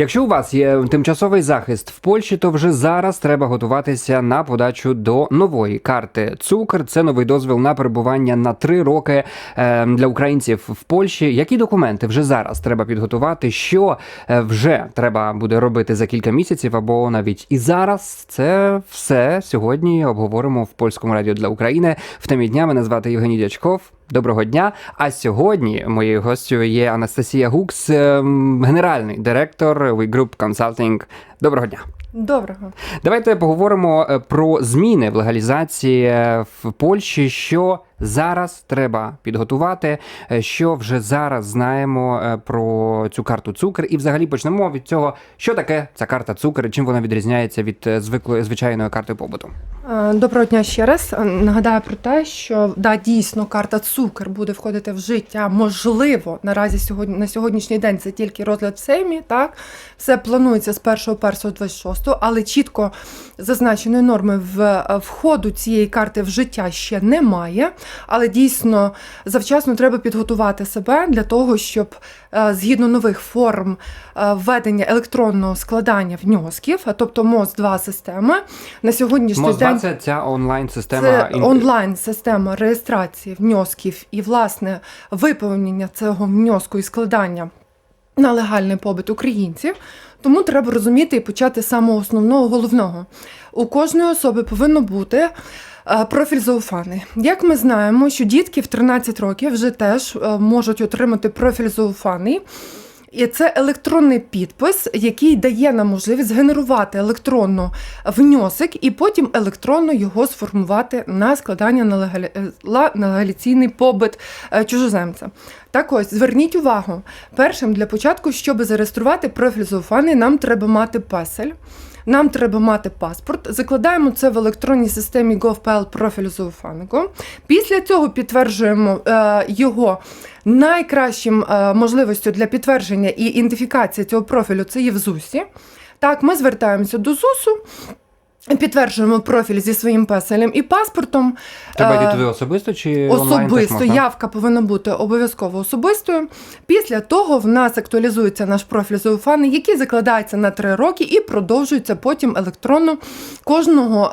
Якщо у вас є тимчасовий захист в Польщі, то вже зараз треба готуватися на подачу до нової карти. Цукр це новий дозвіл на перебування на три роки е, для українців в Польщі. Які документи вже зараз треба підготувати? Що е, вже треба буде робити за кілька місяців або навіть і зараз? Це все сьогодні обговоримо в польському радіо для України. В темі дня мене звати Євгеній Дячков. Доброго дня. А сьогодні моєю гостю є Анастасія Гукс, ем, генеральний директор We Group Consulting. Доброго дня. Доброго. Давайте поговоримо е, про зміни в легалізації е, в Польщі, що зараз треба підготувати, е, що вже зараз знаємо е, про цю карту цукр, і взагалі почнемо від цього, що таке ця карта цукр, і чим вона відрізняється від е, звиклої звичайної карти побуту. Доброго дня ще раз. Нагадаю про те, що да, дійсно карта цукер буде входити в життя. Можливо, наразі сьогодні на сьогоднішній день це тільки розгляд в Сеймі. Так все планується з 1.1.26, але чітко зазначеної норми в входу цієї карти в життя ще немає. Але дійсно завчасно треба підготувати себе для того, щоб е, згідно нових форм е, введення електронного складання внесків, а тобто МОЗ 2 системи на сьогоднішній МОЗ день. це ця онлайн система Це онлайн система реєстрації внесків і власне виповнення цього внеску і складання на легальний побит українців. Тому треба розуміти і почати з самого основного головного. У кожної особи повинно бути профіль зауфаний. Як ми знаємо, що дітки в 13 років вже теж е, можуть отримати профіль зауфаний. І це електронний підпис, який дає нам можливість згенерувати електронно внесок і потім електронно його сформувати на складання на, е, легаліційний побит е, чужоземця. Так ось, зверніть увагу, першим для початку, щоб зареєструвати профіль зауфаний, нам треба мати песель. Нам треба мати паспорт. Закладаємо це в електронній системі GovPL профіль зауфанику. Після цього підтверджуємо е, його найкращим е, можливістю для підтвердження і ідентифікації цього профілю це є в ЗУСі. Так, ми звертаємося до ЗУСу. Підтверджуємо профіль зі своїм песелем і паспортом. Треба йти Е, туди особисто чи онлайн Особисто явка повинна бути обов'язково особистою. Після того в нас актуалізується наш профіль зауфаний, який закладається на три роки і продовжується потім електронно. Кожного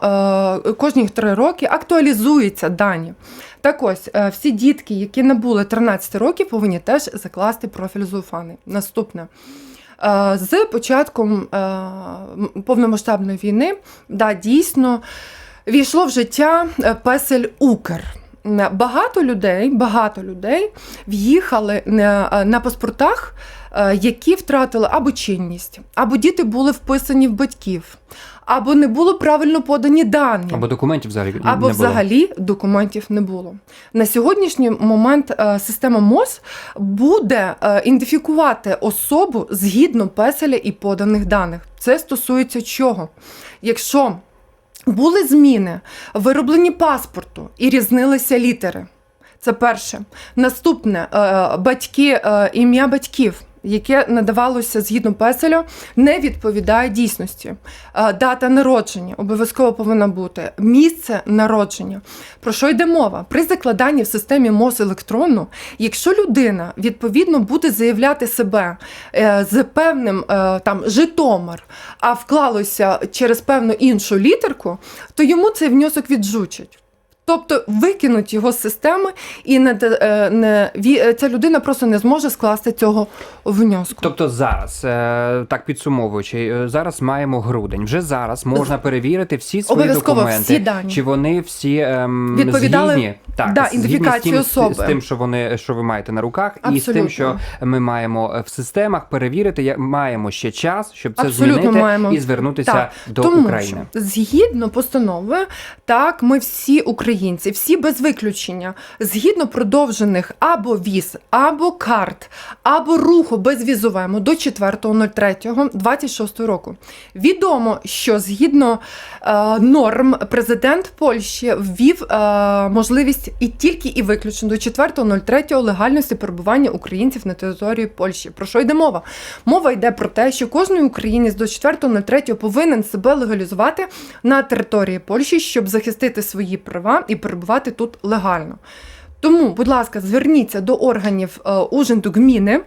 е, кожні три роки актуалізуються дані. Так ось, е, всі дітки, які набули 13 років, повинні теж закласти профіль зауфаний. Наступне. Е, З початком е, повномасштабної війни, да, дійсно, війшло в життя е, песель Укр. Багато людей, багато людей в'їхали на, паспортах, які втратили або чинність, або діти були вписані в батьків, або не було правильно подані дані. Або документів взагалі не Або було. взагалі документів не було. На сьогоднішній момент е, система МОЗ буде е, ідентифікувати особу згідно песеля і поданих даних. Це стосується чого? Якщо були зміни, вироблені паспорту і різнилися літери. Це перше. Наступне е, батьки, ім'я батьків. Яке надавалося згідно песелю, не відповідає дійсності. Дата народження обов'язково повинна бути. Місце народження. Про що йде мова? При закладанні в системі МОЗ електронну, якщо людина відповідно буде заявляти себе е, з певним е, там Житомир, а вклалося через певну іншу літерку, то йому цей внесок віджучать. Тобто викинуть його з системи, і не, е, не, е, ця людина просто не зможе скласти цього внеску. Тобто зараз, е, так підсумовуючи, зараз маємо грудень. Вже зараз можна перевірити всі свої Обов'язково документи, всі дані. чи вони всі ем, Відповідали- згідні, так, Да, згідні ідентифікацію з, тим, з, з тим, що вони що ви маєте на руках, і з тим, що ми маємо в системах перевірити. Маємо ще час, щоб це Абсолютно змінити маємо. і звернутися Так, до Тому України. що згідно постанови, так ми всі українці, всі без виключення, згідно продовжених або віз, або карт, або руху безвізовому до 4.03.26 року. Відомо, що згідно е, норм президент Польщі ввів е, можливість і тільки і виключно до 4.03 легальності перебування українців на території Польщі. Про що йде мова? Мова йде про те, що кожен українець до 4.03 повинен себе легалізувати на території Польщі, щоб захистити свої права і перебувати тут легально. Тому, будь ласка, зверніться до органів е, ужинду гміни,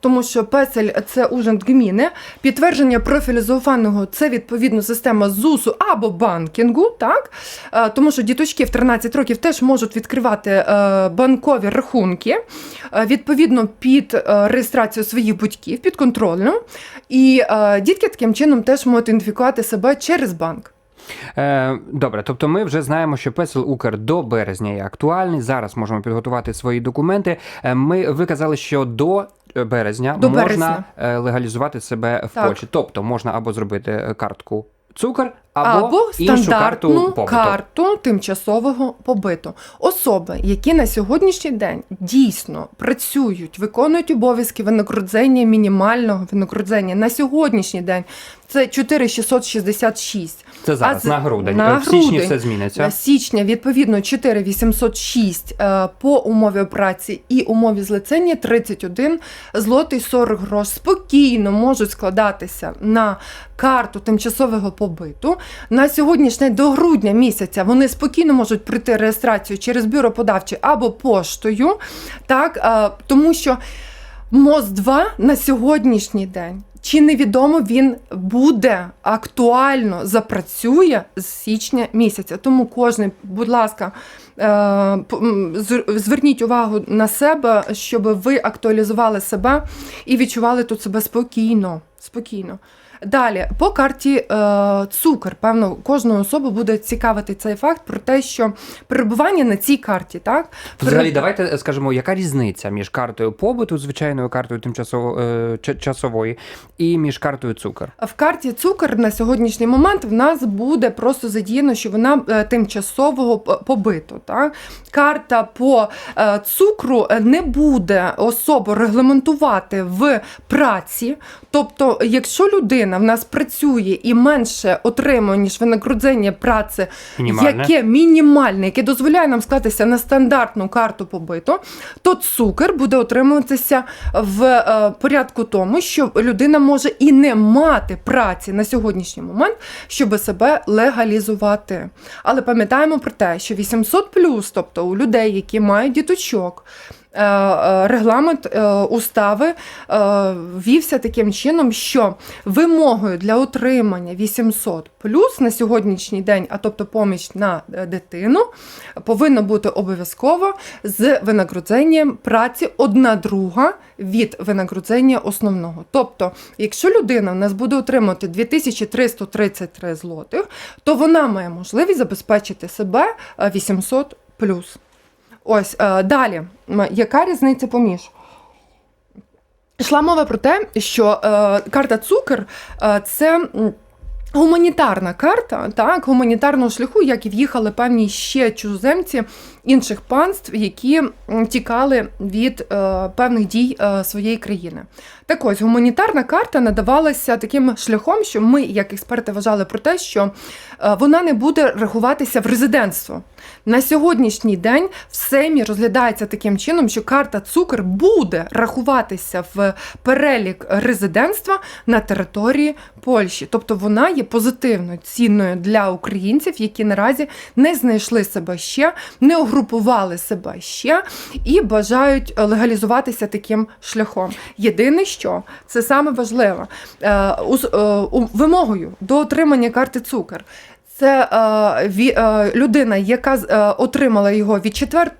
тому що песель це ужинд гміни. Підтвердження профілю зоофанного це відповідно система ЗУСу або банкінгу, так? Е, тому що діточки в 13 років теж можуть відкривати е, банкові рахунки відповідно під реєстрацію своїх батьків, під контрольну. І дітки таким чином теж можуть ідентифікувати себе через банк. Е, добре, тобто ми вже знаємо, що песел Укр до березня є актуальний. Зараз можемо підготувати свої документи. Е, ми ви казали, що до. е, Березня До можна березня. е, легалізувати себе в Так. Польщі. Тобто можна або зробити е, картку цукор, або, або іншу стандартну карту карту тимчасового побиту. Особи, які на сьогоднішній день дійсно працюють, виконують обов'язки винагородження мінімального винагородження на сьогоднішній день. Це 4666. Це зараз А на грудень. на Е, в січні грудень. все зміниться. На січня відповідно 4806 е, по умові праці і умові злицення 31 злотий 40 грош спокійно можуть складатися на карту тимчасового побиту. На сьогоднішній до грудня місяця вони спокійно можуть пройти реєстрацію через бюро подавчі або поштою, так, е, тому що МОЗ-2 на сьогоднішній день. Чи невідомо він буде актуально запрацює з січня місяця. Тому кожен, будь ласка, е, зверніть увагу на себе, щоб ви актуалізували себе і відчували тут себе спокійно. Спокійно. Далі, по карті е, цукор, певно, кожну особу буде цікавити цей факт про те, що перебування на цій карті, так Взагалі, переб- давайте е, скажемо, яка різниця між картою побуту, звичайною картою тимчасово е, часової, і між картою цукор. В карті цукор на сьогоднішній момент в нас буде просто задіяно, що вона е, тимчасового побиту. Так? Карта по е, цукру е, не буде особо регламентувати в праці. Тобто, якщо людина в нас працює і менше отримує, ніж винагородження праці, Мінімальне. яке мінімальне, яке дозволяє нам склатися на стандартну карту побиту, то цукор буде отримуватися в е, порядку тому, що людина може і не мати праці на сьогоднішній момент, щоб себе легалізувати. Але пам'ятаємо про те, що 800 тобто у людей, які мають діточок. Е, е, Регламент е, устави вівся таким чином, що вимогою для отримання 800 плюс на сьогоднішній день, а тобто поміч на дитину, повинно бути обов'язково з винагородженням праці одна друга від винагородження основного. Тобто, якщо людина в нас буде отримати 2333 злотих, то вона має можливість забезпечити себе е, 800 плюс. Ось е, далі, яка різниця поміж? Йшла мова про те, що е, карта цукер е, це. Гуманітарна карта, так, гуманітарного шляху, як і в'їхали певні ще чужоземці інших панств, які тікали від е, певних дій е, своєї країни. Так ось гуманітарна карта надавалася таким шляхом, що ми, як експерти, вважали про те, що е, вона не буде рахуватися в резидентство. На сьогоднішній день в СЕМі розглядається таким чином, що карта цукор буде рахуватися в перелік резидентства на території Польщі. Тобто вона є позитивно цінною для українців, які наразі не знайшли себе ще, не огрупували себе ще і бажають е, легалізуватися таким шляхом. Єдине, що це саме важливо, е, е, вимогою до отримання карти цукор. Це е, е, людина, яка е, отримала його від 4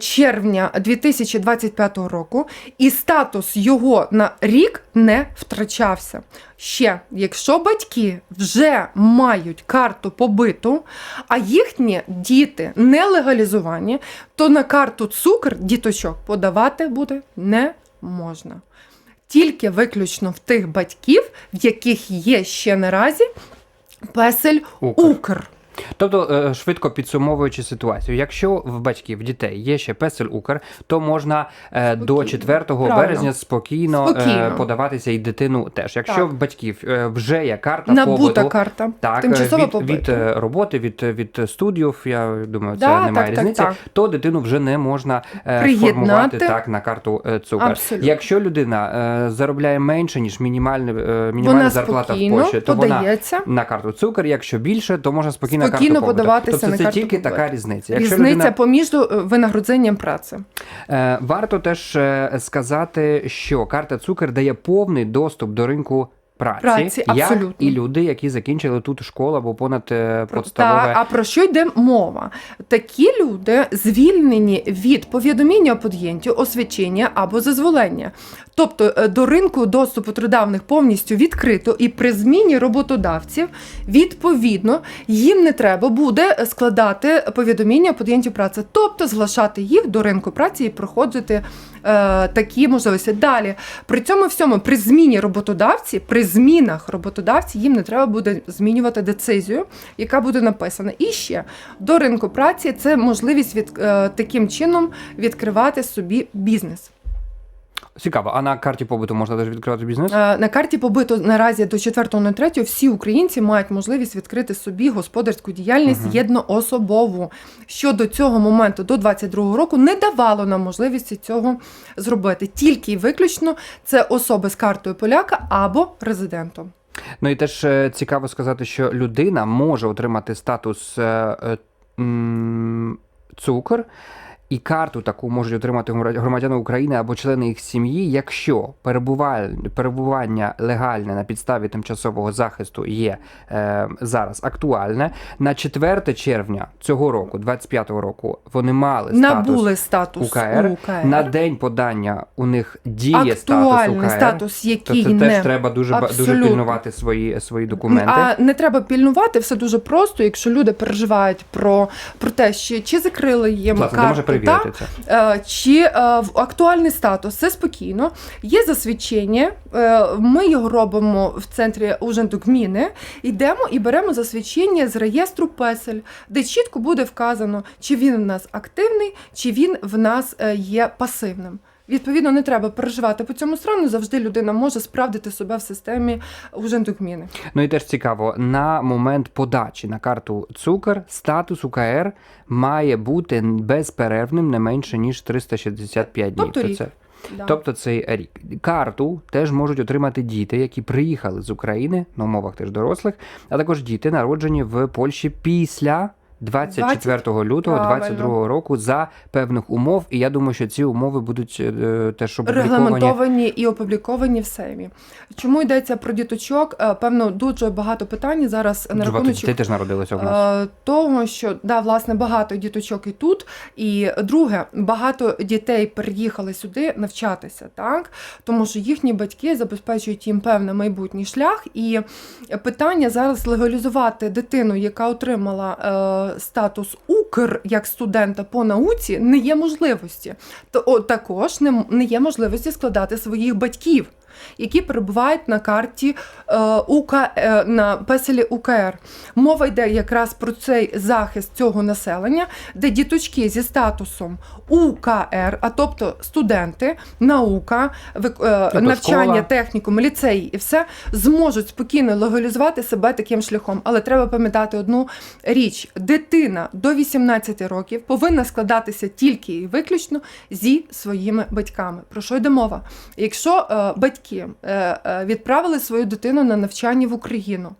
червня 2025 року, і статус його на рік не втрачався. Ще, якщо батьки вже мають карту побиту, а їхні діти не легалізовані, то на карту цукор діточок подавати буде не можна. Тільки виключно в тих батьків, в яких є ще наразі песель Укр. Укр. Тобто, е, швидко підсумовуючи ситуацію, якщо в батьків дітей є ще песель Укр, то можна е, до 4 Правильно. березня спокійно, е, Спокійно. подаватися і дитину теж. Якщо Так. в батьків вже є карта Набута побуту, карта. Так, Тимчасово від, від роботи, від, від студіїв, я думаю, це Да, немає так, так, різниці, так. то дитину вже не можна е, Приєднати. формувати так на карту цукор. Абсолютно. Якщо людина заробляє менше, ніж мінімальна, мінімальна Вона зарплата в Польщі, то вона на карту цукор. Якщо більше, то можна спокійно, Спокійно подаватися тобто на це карту тільки побуту. така різниця. Якщо Різниця людина поміж винагродженням винагородженням праці. Е, Варто теж е, сказати, що карта Цукер дає повний доступ до ринку праці, Праці, як абсолютно. і люди, які закінчили тут школу або понад е, подставове. Та, а про що йде мова? Такі люди звільнені від повідомлення опонентів, освячення або зазволення. Тобто е, до ринку доступу трудавних повністю відкрито, і при зміні роботодавців, відповідно, їм не треба буде складати повідомлення опонентів праці, тобто зглашати їх до ринку праці і проходити е, такі можливості. Далі при цьому всьому, при зміні роботодавці, при змінах роботодавці їм не треба буде змінювати децизію, яка буде написана. І ще до ринку праці це можливість від е, таким чином відкривати собі бізнес. Цікаво, а на карті побуту можна теж відкривати бізнес? Е, На карті побиту наразі до 4.03 всі українці мають можливість відкрити собі господарську діяльність Мгм. єдноособову, що до цього моменту, до 22 року, не давало нам можливості цього зробити. Тільки і виключно це особи з картою поляка або резидентом. Ну і теж е, цікаво сказати, що людина може отримати статус е, цукор. І карту таку можуть отримати громадяни України або члени їх сім'ї, якщо перебування легальне на підставі тимчасового захисту є е, зараз актуальне. На 4 червня цього року, 25-го року, вони мали статус Набули статус УКР. УКР. на день подання. У них діє статус УКР. статус, то це не теж треба дуже ба- дуже Абсолютно. пільнувати свої свої документи. А не треба пільнувати все дуже просто, якщо люди переживають про, про те, що чи закрили їм Власне, карту, перевірити це. Е, чи е, в актуальний статус, це спокійно. Є засвідчення, е, ми його робимо в центрі Ужинду Гміни, йдемо і беремо засвідчення з реєстру песель, де чітко буде вказано, чи він в нас активний, чи він в нас є пасивним. Відповідно, не треба переживати по цьому страну. Завжди людина може справдити себе в системі Ужинду Гміни. Ну і теж цікаво, на момент подачі на карту цукор статус УКР має бути безперервним не менше ніж 365 днів. Тобто То рік. це Да. Тобто цей рік. Карту теж можуть отримати діти, які приїхали з України на умовах теж дорослих, а також діти, народжені в Польщі після 24 лютого Правильно. 22 року за певних умов. І я думаю, що ці умови будуть е, теж опубліковані. регламентовані і опубліковані в СЕМі. Чому йдеться про діточок? Е, Певно, дуже багато питань зараз на рахунок дітей теж народилося в нас. е, того, що да, власне, багато діточок і тут. І друге, багато дітей приїхали сюди навчатися, так тому що їхні батьки забезпечують їм певний майбутній шлях. І питання зараз легалізувати дитину, яка отримала е, статус Укр як студента по науці, не є можливості. То також не є можливості складати своїх батьків. Які перебувають на карті е, УК, е, на песелі УКР. Мова йде якраз про цей захист цього населення, де діточки зі статусом УКР, а тобто студенти, наука, е, Тобто навчання, технікум, ліцеї і все зможуть спокійно легалізувати себе таким шляхом. Але треба пам'ятати одну річ: дитина до 18 років повинна складатися тільки і виключно зі своїми батьками. Про що йде мова? Якщо е, батьки е, е, відправили свою дитину на навчання в Україну,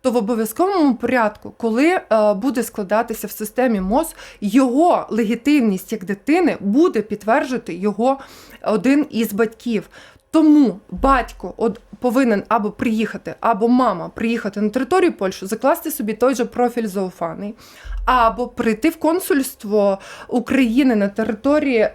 то в обов'язковому порядку, коли е, буде складатися в системі МОЗ, його легітимність як дитини буде підтверджувати його один із батьків. Тому батько от повинен або приїхати, або мама приїхати на територію Польщі, закласти собі той же профіль зауфаний, або прийти в консульство України на території.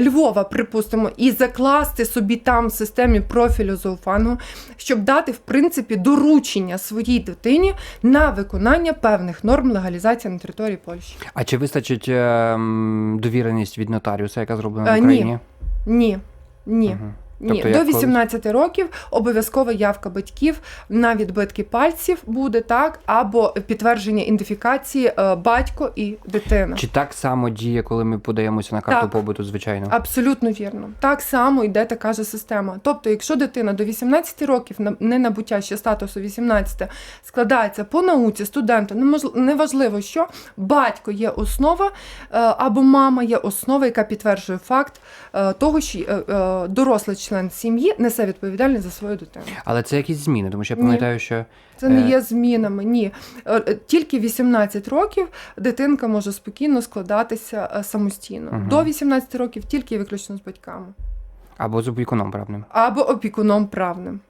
Львова, припустимо, і закласти собі там в системі профілю зоофану, щоб дати в принципі доручення своїй дитині на виконання певних норм легалізації на території Польщі. А чи вистачить е, м, довіреність від нотаріуса, яка зроблена в Україні? ні. Ні, ні. Мгм. Ні, Тобто, до як колись? 18 років обов'язкова явка батьків на відбитки пальців буде так, або підтвердження ідентифікації е, батько і дитина. Чи так само діє, коли ми подаємося на карту Так. побуту, звичайно? Абсолютно вірно. Так само йде така ж система. Тобто, якщо дитина до 18 років не набуття ще статусу 18 складається по науці студента, неможл- неважливо, що батько є основа е, або мама є основа, яка підтверджує факт е, того, що дорослий член член сім'ї несе відповідальність за свою дитину. Але це якісь зміни, тому що я Ні. пам'ятаю, що Це не Е. є змінами. Ні, е, тільки 18 років дитинка може спокійно складатися е, самостійно. Угу. До 18 років тільки виключно з батьками або з опікуном правним. або опікуном правним.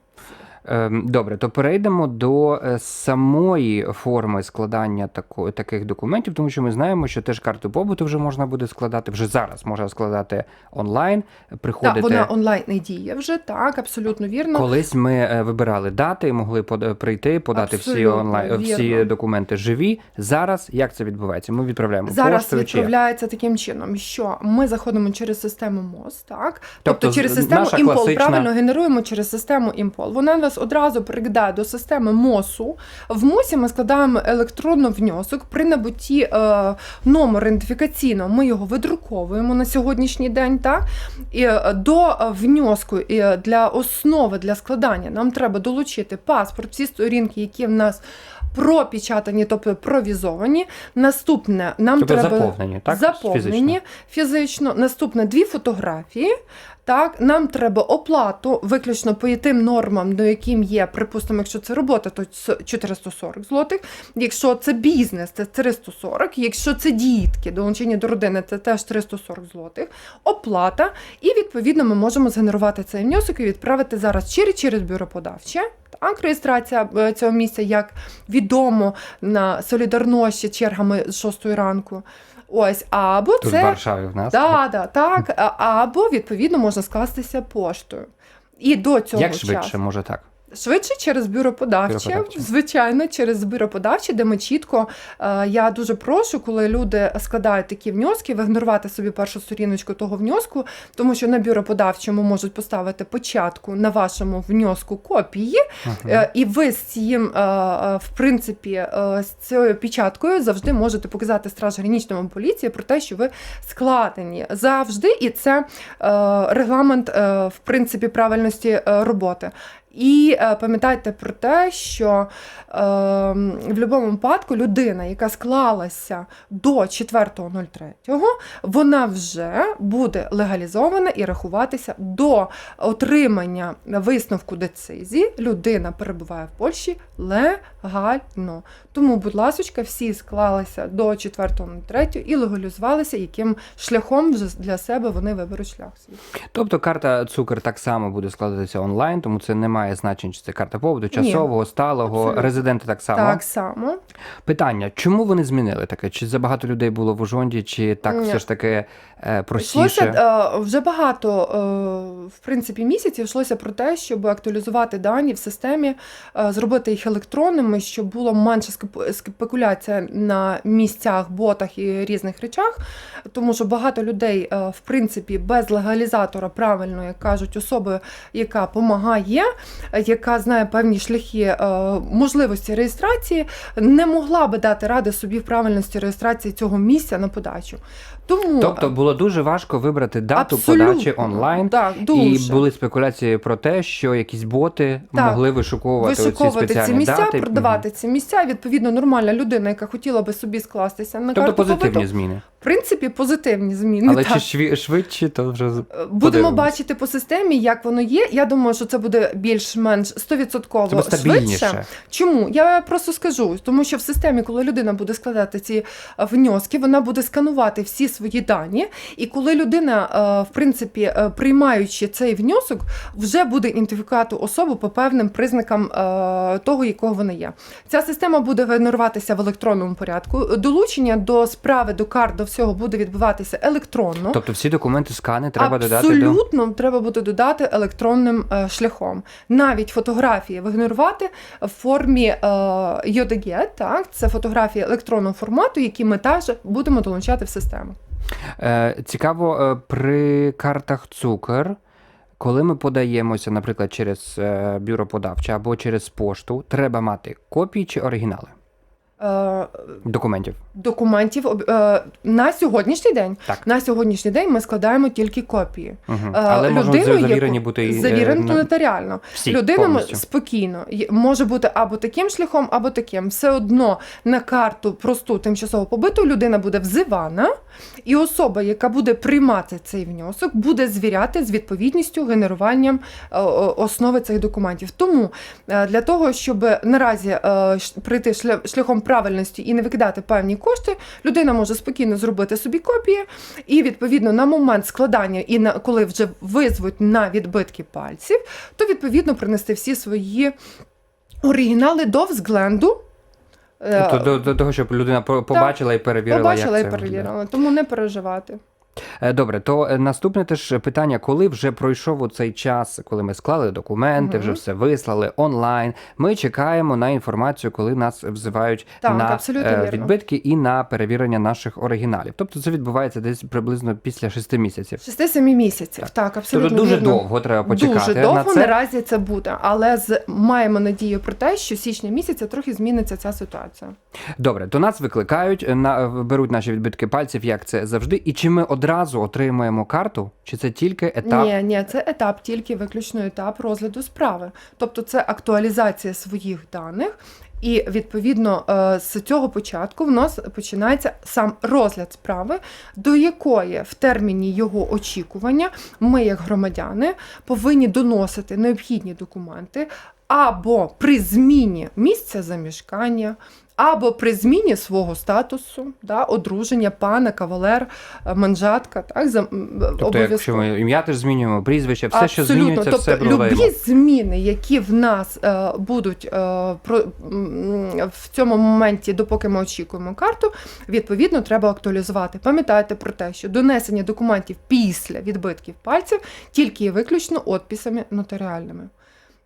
Ем, Добре, то перейдемо до е, самої форми складання тако, таких документів, тому що ми знаємо, що теж карту побуту вже можна буде складати вже зараз. Можна складати онлайн, приходити. Так, вона онлайн не діє вже, так, абсолютно вірно. Колись ми е, вибирали дати, могли прийти, подати всі онлайн всі вірно. документи живі. Зараз як це відбувається? Ми відправляємо Зараз поштою чи відправляється таким чином, що ми заходимо через систему МОЗ, так? Тобто, Тобто через систему імпол, класична- правильно генеруємо через систему імпол. Вона нас одразу перекидає до системи МОСу. В МОСі ми складаємо електронно внесок. При набутті е, номеру ідентифікаційного ми його видруковуємо на сьогоднішній день. Так? І е, до внеску і е, для основи для складання нам треба долучити паспорт, всі сторінки, які в нас пропечатані, тобто провізовані. Наступне нам Тобто треба заповнені, так? заповнені фізично. Наступне дві фотографії. Так, нам треба оплату виключно по тим нормам, до яким є, припустимо, якщо це робота, то 440 злотих. Якщо це бізнес, це 340. Якщо це дітки, долучення до родини, це теж 340 злотих. Оплата. І відповідно ми можемо згенерувати цей внесок і відправити зараз через через бюро подавче. Так, реєстрація е, цього місця, як відомо, на солідарності чергами з 6 ранку. Ось, або Тут в це Варшаві в нас. Да, да, так. Або відповідно можна скластися поштою. І до цього Як часу. може так? Швидше через бюро подавче, звичайно, через бюро подавче, де ми чітко. Е, я дуже прошу, коли люди складають такі внески, вигнорувати собі першу сторіночку того внеску, тому що на бюро подавчому можуть поставити початку на вашому внеску копії, Мгм. Е, І ви з цим, е, в принципі, з цією печаткою завжди можете показати страж гранічному поліції про те, що ви складені завжди, і це регламент, в принципі, правильності роботи. І е, пам'ятайте про те, що е, в будь-якому випадку людина, яка склалася до 4.03, вона вже буде легалізована і рахуватися до отримання висновку децизії. Людина перебуває в Польщі легально. Тому, будь ласка, всі склалися до 4.03 і легалізувалися, яким шляхом вже для себе вони виберуть шлях. Тобто карта цукер так само буде складатися онлайн, тому це не має значення, чи це карта побуту, часового, сталого, абсолютно. резиденти так само. Так само. Питання: чому вони змінили таке? Чи забагато людей було в Ужонді, чи так Ні. все ж таки е, Йшлося е, вже багато е, в принципі місяців йшлося про те, щоб актуалізувати дані в системі, е, зробити їх електронними, щоб було менше спекуляція на місцях, ботах і різних речах. Тому що багато людей, е, в принципі, без легалізатора, правильно як кажуть, особи, яка допомагає, яка знає певні шляхи е, можливості реєстрації, не могла би дати ради собі в правильності реєстрації цього місця на подачу. Тому Тобто було дуже важко вибрати дату Абсолютно. подачі онлайн. Так, дуже. І були спекуляції про те, що якісь боти Так. могли вишуковувати, вишуковувати ці спеціальні місця, дати. продавати ці місця. Відповідно, нормальна людина, яка хотіла би собі скластися на Тобто карту позитивні побиту, зміни. Принципі, позитивні зміни. Але так. чи швидше, то вже Будемо подивимось. бачити по системі, як воно є. Я думаю, що це буде більш-менш 100% швидше. Чому? Я просто скажу, тому що в системі, коли людина буде складати ці е, внески, вона буде сканувати всі свої дані. І коли людина, е, в принципі, е, приймаючи цей внесок, вже буде ідентифікувати особу по певним признакам того, якого вона є. Ця система буде генеруватися в електронному порядку. Долучення до справи, до карт, до всього буде відбуватися електронно. Тобто всі документи, скани треба додати до. Абсолютно треба буде додати електронним е, шляхом. Навіть фотографії вигенерувати в формі е, JPG, так, це фотографії електронного формату, які ми теж будемо долучати в систему. Е, цікаво, е, при картах цукер, коли ми подаємося, наприклад, через е, бюро подавче або через пошту, треба мати копії чи оригінали? Е, Документів. Документів е, на сьогоднішній день. Так. На сьогоднішній день ми складаємо тільки копії. Угу. Але людину, завірені бути і е, завірено на- нотаріально. всі Людина повністю. спокійно може бути або таким шляхом, або таким. Все одно на карту просту тимчасово побиту людина буде взивана, і особа, яка буде приймати цей внесок, буде звіряти з відповідністю генеруванням е, основи цих документів. Тому для того, щоб наразі прийти шля- шляхом правильності і не викидати певні кошти, людина може спокійно зробити собі копії, і відповідно на момент складання, і на коли вже визвуть на відбитки пальців, то відповідно принести всі свої оригінали до взгленду. Е, Тобто до, до того, щоб людина побачила побачила і перевірила, Побачила як і це перевірила, тому не переживати. Е, Добре, то е, наступне теж питання, коли вже пройшов у цей час, коли ми склали документи, Мгм. вже все вислали онлайн. Ми чекаємо на інформацію, коли нас взивають Так, на е, вірно. відбитки і на перевірення наших оригіналів. Тобто це відбувається десь приблизно після шести місяців. 6-7 місяців. Так, абсолютно Тобто дуже вірно. довго треба почекати Дуже довго на це. наразі це буде, але з маємо надію про те, що січня місяця трохи зміниться ця ситуація. Добре, то нас викликають, е, на беруть наші відбитки пальців, як це завжди. І чи ми одразу отримуємо карту, чи це тільки етап? Ні, ні, це етап, тільки виключно етап розгляду справи. Тобто це актуалізація своїх даних. І відповідно е, з цього початку в нас починається сам розгляд справи, до якої в терміні його очікування ми, як громадяни, повинні доносити необхідні документи або при зміні місця замішкання, або при зміні свого статусу, да, одруження, пана, кавалер, е, манжатка, так, за, Тобто, якщо ми ім'я теж змінюємо, прізвище, все, що змінюється, тобто, все додаємо. любі зміни, які в нас е, будуть е, про, в цьому моменті, допоки ми очікуємо карту, відповідно треба актуалізувати. Пам'ятайте про те, що донесення документів після відбитків пальців тільки і виключно отписами нотаріальними.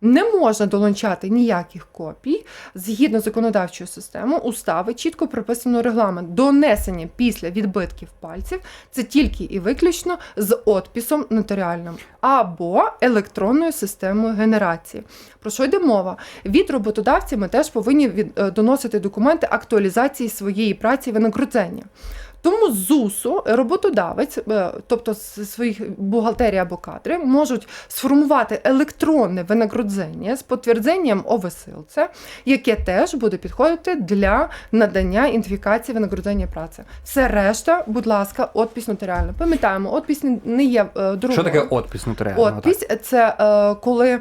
Не можна долучати ніяких копій згідно з законодавчою системою, устави чітко прописано регламент. Донесення після відбитків пальців це тільки і виключно з отписом нотаріальним або електронною системою генерації. Про що йде мова? Від роботодавців ми теж повинні від, е, доносити документи актуалізації своєї праці винагородження. Тому ЗУСу роботодавець, е, тобто своїх бухгалтерій або кадри, можуть сформувати електронне винагородження з підтвердженням о висилце, яке теж буде підходити для надання ідентифікації винагородження праці. Все решта, будь ласка, отпись нотаріально. Пам'ятаємо, отпись не- є е, дорогою. Що таке отпис нотаріального? Так. Отпись це е, коли.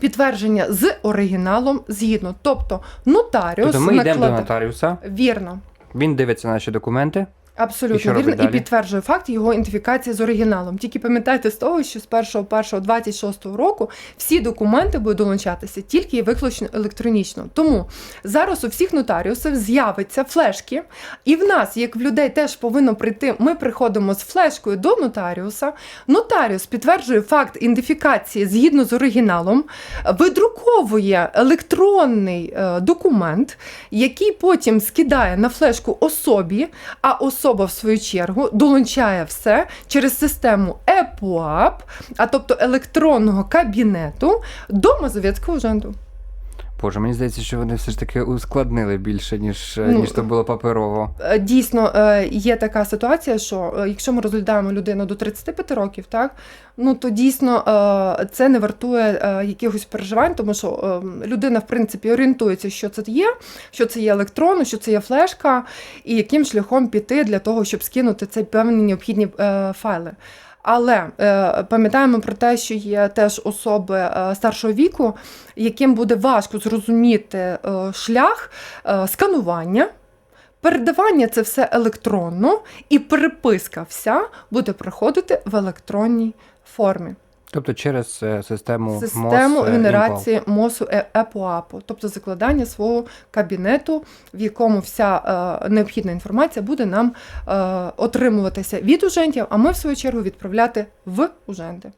Підтвердження з оригіналом згідно, тобто нотаріус Тобто ми йдемо до нотаріуса, Вірно, він дивиться наші документи. І Абсолютно що вірно робить і далі? підтверджує факт його ідентифікації з оригіналом. Тільки пам'ятайте з того, що з 1.1.26 року всі документи будуть долучатися тільки і виключно електронічно. Тому зараз у всіх нотаріусів з'явиться флешки, і в нас, як в людей, теж повинно прийти. Ми приходимо з флешкою до нотаріуса. Нотаріус підтверджує факт ідентифікації згідно з оригіналом, видруковує електронний е, документ, який потім скидає на флешку особі, а особа, в свою чергу, долучає все через систему ЕПУАП, а тобто електронного кабінету до Мазовецького уrzędu. Боже, мені здається, що вони все ж таки ускладнили більше, ніж, е, Ну, ніж то було паперово. Е, Дійсно, е, є така ситуація, що якщо ми розглядаємо людину до 35 років, так ну то дійсно це не вартує якихось переживань, тому що людина, в принципі, орієнтується, що це є, що це є електронно, що це є флешка, і яким шляхом піти для того, щоб скинути ці певні необхідні файли. Але е, пам'ятаємо про те, що є теж особи е, старшого віку, яким буде важко зрозуміти е, шлях сканування. Передавання це все електронно, і переписка вся буде проходити в електронній формі. Тобто через систему Систему МОС, е, генерації МОСу е- ЕПОАПу, тобто закладання свого кабінету, в якому вся е, необхідна інформація буде нам е, отримуватися від ужентів, а ми, в свою чергу, відправляти в уженти.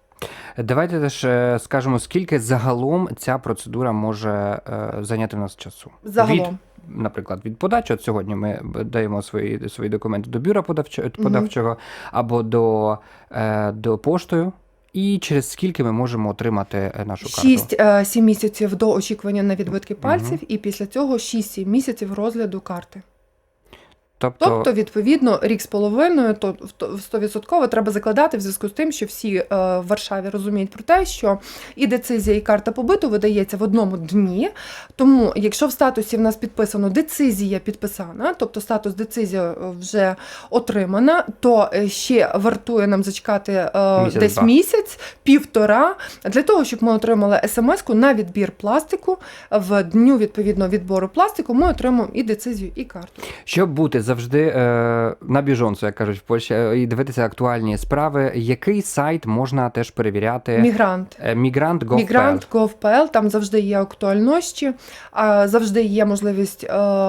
Давайте теж скажемо, скільки загалом ця процедура може е, зайняти в нас часу. Загалом. Від, наприклад, від подачі, от сьогодні ми даємо свої, свої документи до бюро подавчо- подавчого або до, е, до поштою. І через скільки ми можемо отримати е, нашу карту? 6-7 місяців до очікування на відбитки пальців, і після цього 6-7 місяців розгляду карти. Тобто, Тобто, відповідно, рік з половиною, то 100% треба закладати в зв'язку з тим, що всі е, в Варшаві розуміють про те, що і децизія, і карта побиту видається в одному дні. Тому, якщо в статусі в нас підписано децизія підписана, тобто статус децизія вже отримана, то е, ще вартує нам зачекати е, Місяць, десь два. місяць, півтора, для того, щоб ми отримали смс-ку на відбір пластику. В дню відповідного відбору пластику ми отримаємо і децизію, і карту. щоб бути завжди е, на біжонцу, як кажуть в Польщі, е, і дивитися актуальні справи, який сайт можна теж перевіряти? Мігрант. Е, Мігрант Gov.pl. Мігрант Gov.pl, там завжди є актуальності, а, завжди є можливість е,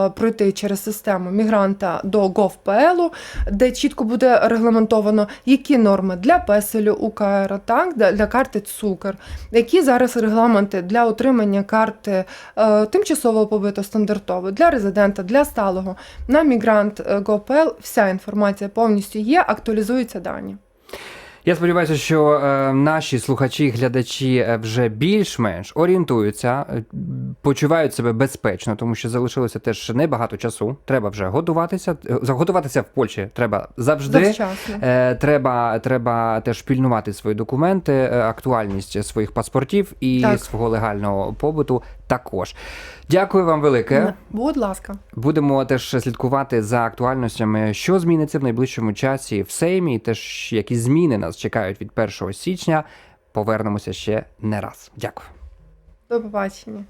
пройти через систему мігранта до Gov.pl, де чітко буде регламентовано, які норми для песелю УКР, так, для, карти Цукер, які зараз регламенти для отримання карти е, тимчасового побиту стандартової, для резидента, для сталого. На мігрант е, Gov.pl вся інформація повністю є, актуалізуються дані. Я сподіваюся, що е, наші слухачі, глядачі е, вже більш-менш орієнтуються, е, почувають себе безпечно, тому що залишилося теж небагато часу. Треба вже готуватися. Е, Готуватися в Польщі треба завжди. Завчасно. Е, треба, треба теж пільнувати свої документи, актуальність своїх паспортів і Так. свого легального побуту також. Дякую вам велике. Будь ласка. Будемо теж слідкувати за актуальностями, що зміниться в найближчому часі в Сеймі, і теж які зміни чекають від 1 січня. Повернемося ще не раз. Дякую. До побачення.